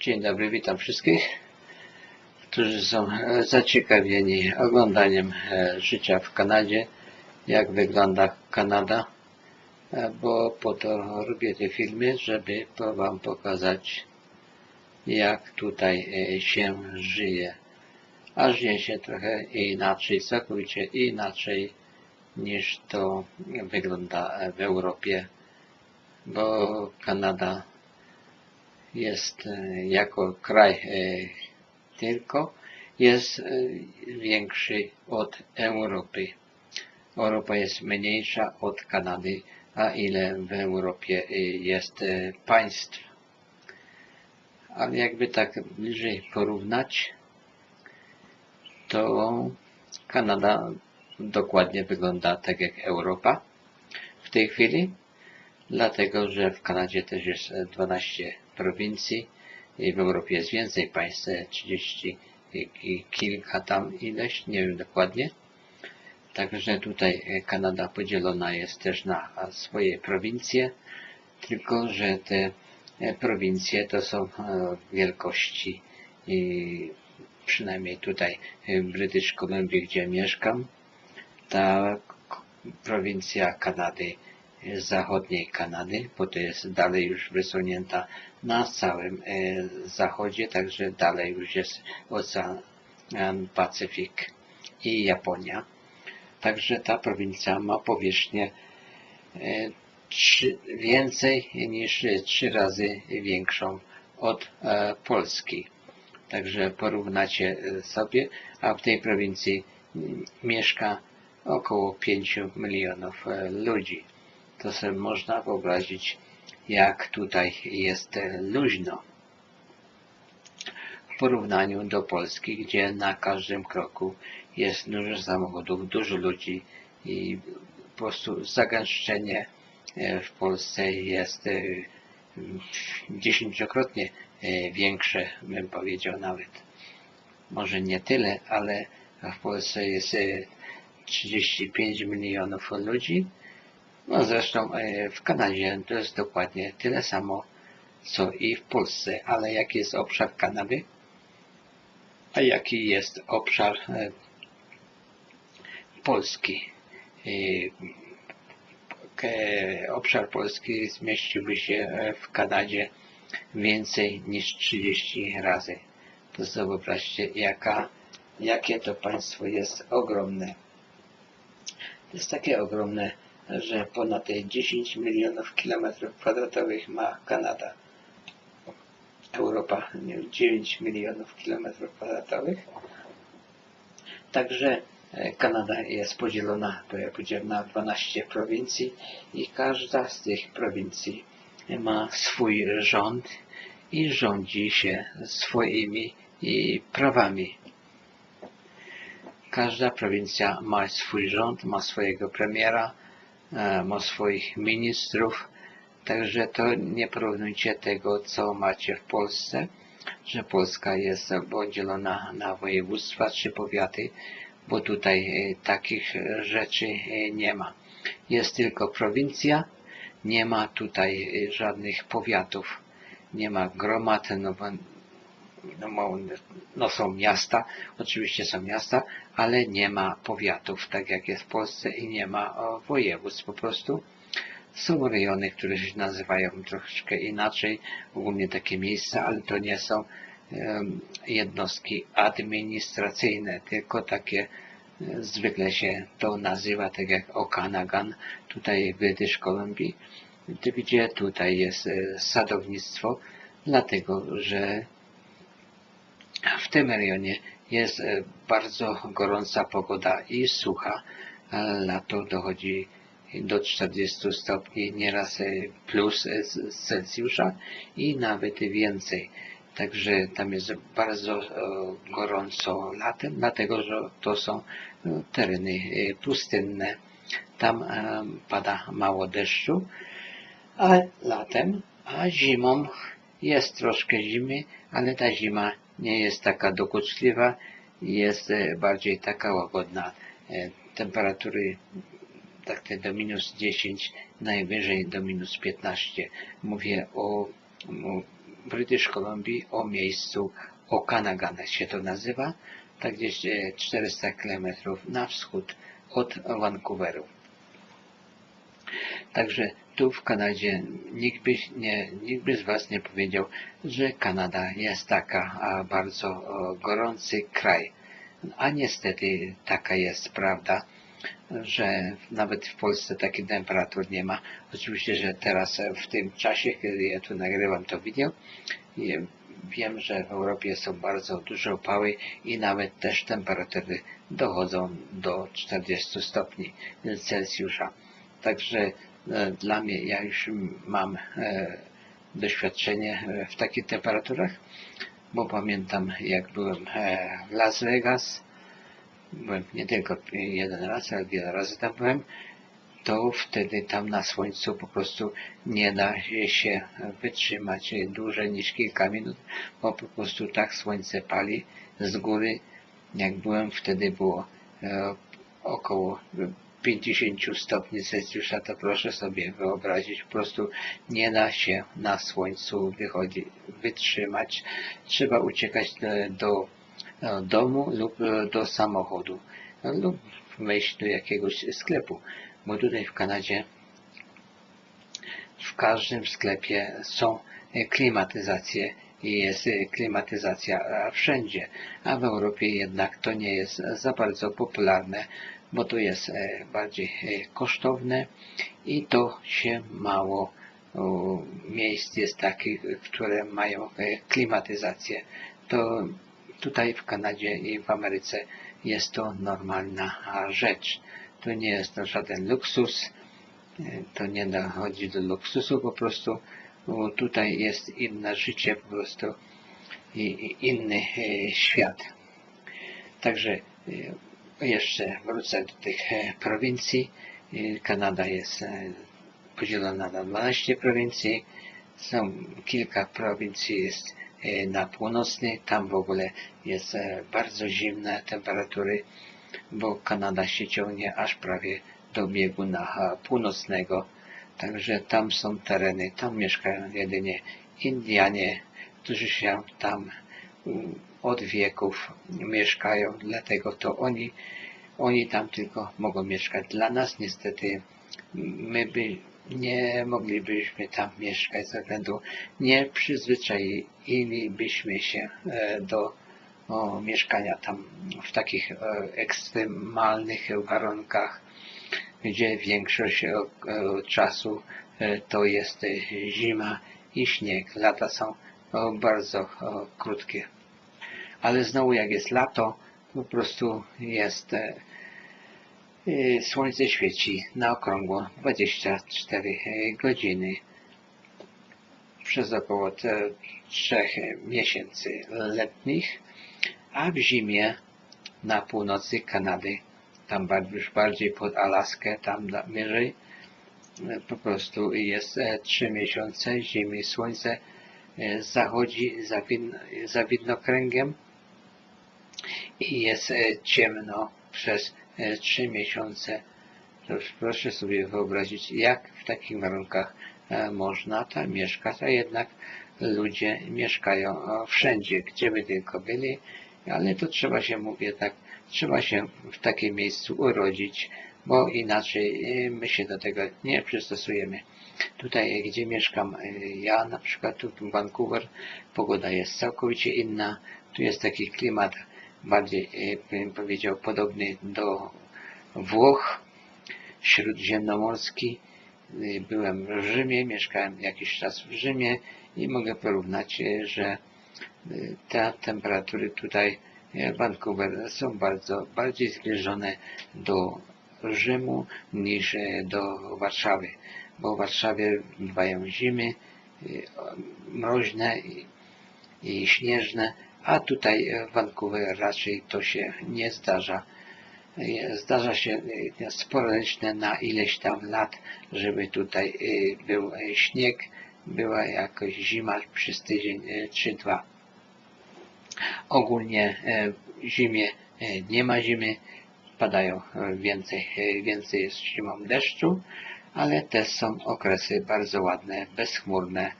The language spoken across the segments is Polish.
Dzień dobry, witam wszystkich, którzy są e, zaciekawieni oglądaniem e, życia w Kanadzie, jak wygląda Kanada, e, bo po to robię te filmy, żeby Wam pokazać, jak tutaj się żyje. A żyje się trochę inaczej, całkowicie inaczej niż to wygląda w Europie, bo Kanada jest e, jako kraj e, tylko jest e, większy od Europy. Europa jest mniejsza od Kanady, a ile w Europie jest państw. Ale jakby tak bliżej porównać, to Kanada dokładnie wygląda tak jak Europa w tej chwili, dlatego że w Kanadzie też jest 12 prowincji w Europie jest więcej państw, 30 i kilka tam ileś, nie wiem dokładnie. Także tutaj Kanada podzielona jest też na swoje prowincje, tylko że te prowincje to są wielkości i przynajmniej tutaj w British Columbia, gdzie mieszkam, ta prowincja Kanady zachodniej Kanady, bo to jest dalej już wysunięta na całym e, zachodzie, także dalej już jest Ocean Pacyfik i Japonia. Także ta prowincja ma powierzchnię e, trzy, więcej niż trzy razy większą od e, Polski. Także porównacie sobie, a w tej prowincji mieszka około 5 milionów ludzi to sobie można wyobrazić, jak tutaj jest luźno. W porównaniu do Polski, gdzie na każdym kroku jest dużo samochodów, dużo ludzi i po prostu zagęszczenie e, w Polsce jest e, dziesięciokrotnie e, większe, bym powiedział nawet. Może nie tyle, ale w Polsce jest 35 milionów ludzi, no zresztą e, w Kanadzie to jest dokładnie tyle samo, co i w Polsce, ale jaki jest obszar Kanady, a jaki jest obszar e, Polski. E, obszar Polski zmieściłby się w Kanadzie więcej niż 30 razy. To sobie wyobraźcie, jaka, jakie to państwo jest ogromne. To jest takie ogromne, że ponad 10 milionów kilometrów kwadratowych ma Kanada. Europa 9 milionów kilometrów kwadratowych. Także e, Kanada jest podzielona, powiedziałem, na 12 prowincji i każda z tych prowincji ma swój rząd i rządzi się swoimi prawami. Każda prowincja ma swój rząd, ma swojego premiera, E, ma swoich ministrów, także to nie porównujcie tego, co macie w Polsce, że Polska jest podzielona na województwa czy powiaty, bo tutaj e, takich rzeczy e, nie ma. Jest tylko prowincja, nie ma tutaj żadnych powiatów, nie ma gromad, no, no są miasta, oczywiście są miasta, ale nie ma powiatów, tak jak jest w Polsce i nie ma województw po prostu. Są rejony, które się nazywają troszeczkę inaczej, ogólnie takie miejsca, ale to nie są jednostki administracyjne, tylko takie e, zwykle się to nazywa, tak jak Okanagan, tutaj w British Columbia, gdzie tutaj jest e, sadownictwo, dlatego że w tym rejonie jest e, bardzo gorąca pogoda i sucha. Lato dochodzi do 40 stopni, nieraz e, plus e, Celsjusza i nawet więcej. Także tam jest bardzo gorąco latem, dlatego że to są tereny pustynne. Tam pada mało deszczu, a latem, a zimą jest troszkę zimy, ale ta zima nie jest taka dokuczliwa, jest e, bardziej taka łagodna. E, temperatury tak te do minus 10, najwyżej do minus 15. Mówię o British Columbia o miejscu Okanagan się to nazywa, tak gdzieś 400 km na wschód od Vancouveru. Także tu w Kanadzie nikt by, nie, nikt by z Was nie powiedział, że Kanada jest taka bardzo gorący kraj. A niestety taka jest prawda, że nawet w Polsce takich temperatur nie ma. Oczywiście, że teraz w tym czasie, kiedy ja tu nagrywam to wideo, wiem, że w Europie są bardzo duże opały i nawet też temperatury dochodzą do 40 stopni Celsjusza. Także E, dla mnie, ja już mam e, doświadczenie e, w takich temperaturach, bo pamiętam jak byłem w Las Vegas, byłem nie tylko jeden raz, ale wiele razy tam byłem, to wtedy tam na słońcu po prostu nie da się wytrzymać dłużej niż kilka minut, bo po prostu tak słońce pali z góry. Jak byłem wtedy było około 50 stopni Celsjusza, to proszę sobie wyobrazić, po prostu nie da się na słońcu wychodzi, wytrzymać. Trzeba uciekać do, do domu lub do samochodu lub wejść do jakiegoś sklepu, bo tutaj w Kanadzie w każdym sklepie są klimatyzacje i jest klimatyzacja wszędzie, a w Europie jednak to nie jest za bardzo popularne, bo to jest e, bardziej e, kosztowne i to się mało miejsc jest takich, które mają e, klimatyzację. To tutaj w Kanadzie i w Ameryce jest to normalna rzecz. To nie jest to żaden luksus, to nie dochodzi do luksusu po prostu. Tutaj jest inne życie po prostu inny świat. Także jeszcze wrócę do tych e, prowincji. E, Kanada jest e, podzielona na 12 prowincji. Są kilka prowincji jest na północnej. Tam w ogóle jest bardzo zimne temperatury, bo Kanada się ciągnie aż prawie do bieguna północnego. Także tam są tereny, tam mieszkają jedynie Indianie, którzy się tam od wieków mieszkają, dlatego to oni, oni tam tylko mogą mieszkać. Dla nas niestety my by nie moglibyśmy tam mieszkać ze względu nie przyzwyczailibyśmy się e, do o, mieszkania tam w takich e, ekstremalnych warunkach, gdzie większość e, czasu to jest zima i śnieg. Lata są bardzo krótkie ale znowu jak jest lato, po prostu jest e, e, słońce świeci na okrągło 24 e, godziny. Przez około 3 miesięcy letnich, a w zimie na północy Kanady, tam już bardziej pod Alaskę, tam wyżej, po prostu jest 3 miesiące zimy, słońce zachodzi za, win, za widnokręgiem, i jest e, ciemno przez e, trzy miesiące. Proszę sobie wyobrazić, jak w takich warunkach e, można tam mieszkać, a jednak ludzie mieszkają wszędzie, gdzie by tylko byli, ale to trzeba się, mówię tak, trzeba się w takim miejscu urodzić, bo inaczej my się do tego nie przystosujemy. Tutaj, gdzie mieszkam ja, na przykład tu w Vancouver, pogoda jest całkowicie inna, tu jest taki klimat bardziej, e, bym powiedział, podobny do Włoch, śródziemnomorski. E, byłem w Rzymie, mieszkałem jakiś czas w Rzymie i mogę porównać, e, że te temperatury tutaj w Vancouver są bardzo bardziej zbliżone do Rzymu niż do Warszawy, bo w Warszawie bywają zimy mroźne i, i śnieżne, a tutaj w Vancouver raczej to się nie zdarza. Zdarza się e, sporadyczne na ileś tam lat, żeby tutaj e, był śnieg, była jakoś zima przez tydzień e, czy dwa. Ogólnie w zimie nie ma zimy, padają więcej, więcej jest zimą deszczu, ale też są okresy bardzo ładne, bezchmurne.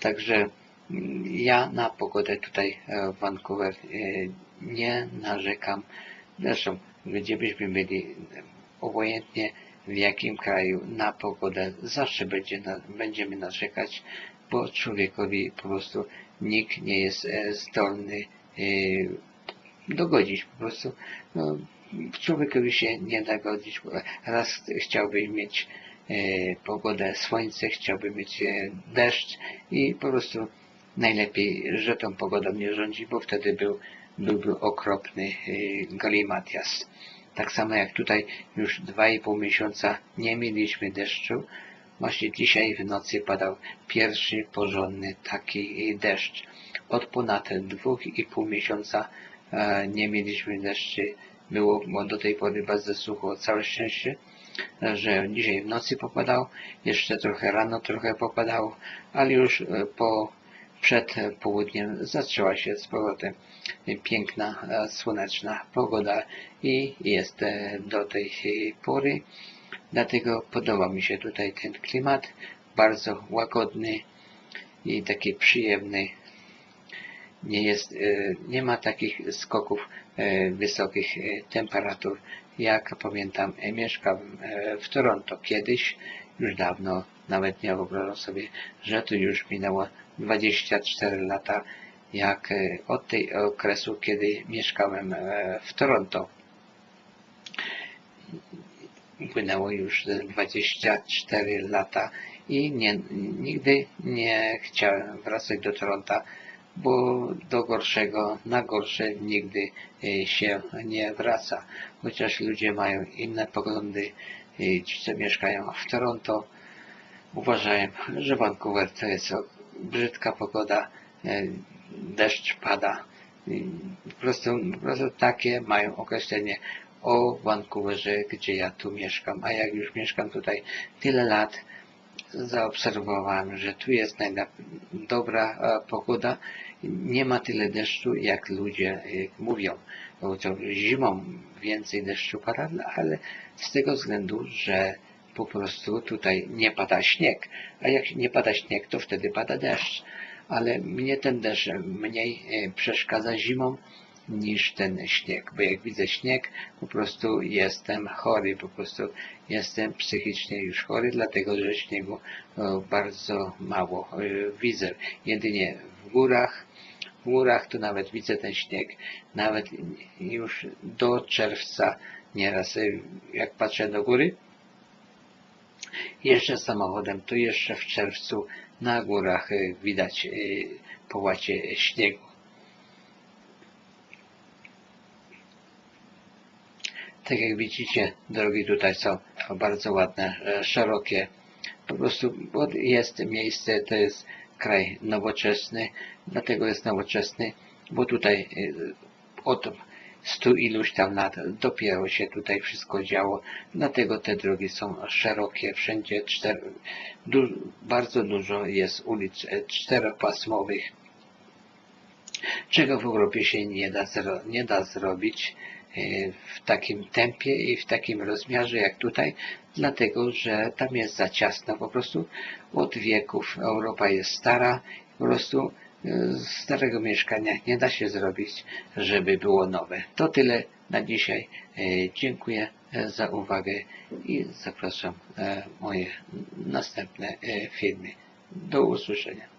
Także Ja na pogodę tutaj w Vancouver nie narzekam. Zresztą, gdzie byśmy byli, obojętnie w jakim kraju na pogodę zawsze będzie, będziemy narzekać, bo człowiekowi po prostu nikt nie jest zdolny dogodzić po prostu. No, człowiekowi się nie da godzić. Raz chciałby mieć e, pogodę, słońce, chciałby mieć e, deszcz i po prostu najlepiej, że tą pogodą nie rządzi, bo wtedy był, byłby okropny e, galimatias. Tak samo jak tutaj już dwa i pół miesiąca nie mieliśmy deszczu. Właśnie dzisiaj w nocy padał pierwszy porządny taki deszcz. Od ponad dwóch i pół miesiąca nie mieliśmy deszczy było do tej pory bardzo sucho, całe szczęście, że dzisiaj w nocy popadał, jeszcze trochę rano trochę popadało, ale już e, po przed południem zaczęła się z powrotem piękna, e, słoneczna pogoda i jest e, do tej pory. Dlatego podoba mi się tutaj ten klimat, bardzo łagodny i taki przyjemny. Nie, jest, nie ma takich skoków E, wysokich e, temperatur. Jak pamiętam, e, mieszkałem w Toronto kiedyś, już dawno, nawet nie wyobrażam sobie, że to już minęło 24 lata, jak od tej okresu, kiedy mieszkałem w Toronto. Upłynęło już 24 lata i nie, nigdy nie chciałem wracać do Toronto bo do gorszego na gorsze nigdy e, się nie wraca. Chociaż ludzie mają inne poglądy, e, ci co mieszkają w Toronto uważają, że Vancouver to jest brzydka pogoda, e, deszcz pada. Po prostu, po prostu takie mają określenie o Vancouverze, gdzie ja tu mieszkam. A jak już mieszkam tutaj tyle lat, zaobserwowałem, że tu jest dobra pogoda. Nie ma tyle deszczu, jak ludzie mówią. Bo to zimą więcej deszczu pada, no, ale z tego względu, że po prostu tutaj nie pada śnieg. A jak nie pada śnieg, to wtedy pada deszcz. Ale mnie ten deszcz mniej e, przeszkadza zimą, niż ten śnieg, bo jak widzę śnieg, po prostu jestem chory, po prostu jestem psychicznie już chory, dlatego że śniegu bardzo mało e, widzę. Jedynie w górach, w górach to nawet widzę ten śnieg, nawet już do czerwca nieraz, e, jak patrzę do góry, jeszcze samochodem, to jeszcze w czerwcu na górach e, widać połacie śniegu. Tak jak widzicie, drogi tutaj są bardzo ładne, e, szerokie. Po prostu jest miejsce, to jest kraj nowoczesny, dlatego jest nowoczesny, bo tutaj e, od stu iluś tam lat dopiero się tutaj wszystko działo, dlatego te drogi są szerokie, wszędzie czter, du, bardzo dużo jest ulic e, czteropasmowych, czego w Europie się nie da, nie da zrobić. E, w takim tempie i w takim rozmiarze jak tutaj, dlatego że tam jest za ciasno po prostu. Od wieków Europa jest stara, po prostu starego mieszkania nie da się zrobić, żeby było nowe. To tyle na dzisiaj. E, dziękuję za uwagę i zapraszam moje następne filmy. Do usłyszenia.